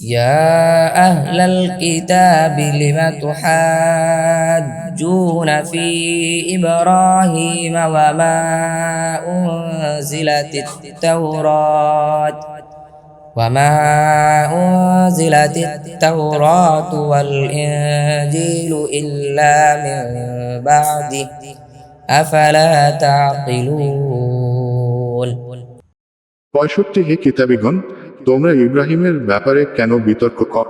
يا أهل الكتاب لم تحاجون في إبراهيم وما أنزلت التوراة وما أنزلت التوراة والإنجيل إلا من بعده أفلا تعقلون وشبته كتابهم তোমরা ইব্রাহিমের ব্যাপারে কেন বিতর্ক কর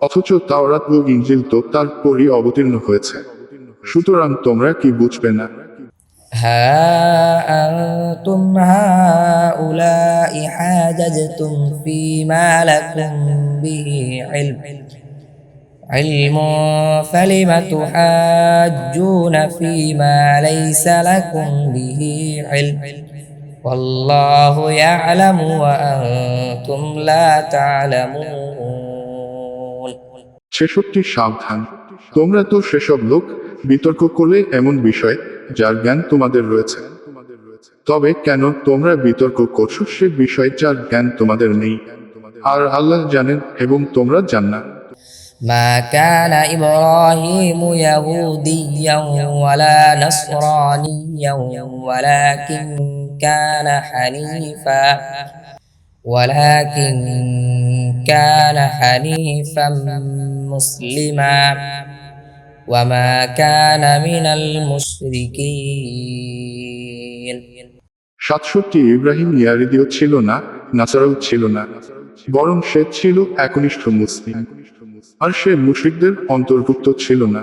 অথচ তাওরাত ও ইঞ্জিল তো তার পরই অবতীর্ণ হয়েছে সুতরাং তোমরা কি বুঝবে না ها أنتم هؤلاء حاججتم فيما لكم به علم علم فلم تحاجون فيما ليس لكم به علم والله يعلم وأنتم لا تعلمون ছেষট্টি সাবধান তোমরা তো সেসব লোক বিতর্ক করলে এমন বিষয় যার জ্ঞান তোমাদের রয়েছে তবে কেন তোমরা বিতর্ক করছো সে বিষয় যার জ্ঞান তোমাদের নেই আর আল্লাহ জানেন এবং তোমরা জান না ما كان إبراهيم يهوديا ولا نصرانيا ولكن كان حنيفا ولكن كان حنيفا مسلما وما كان من المشركين সাতষট্টি ইব্রাহিম ইয়ারিদিও ছিল না নাসারাও ছিল না বরং সে ছিল একনিষ্ঠ মুসলিম আর সে মুশরিকদের অন্তর্ভুক্ত ছিল না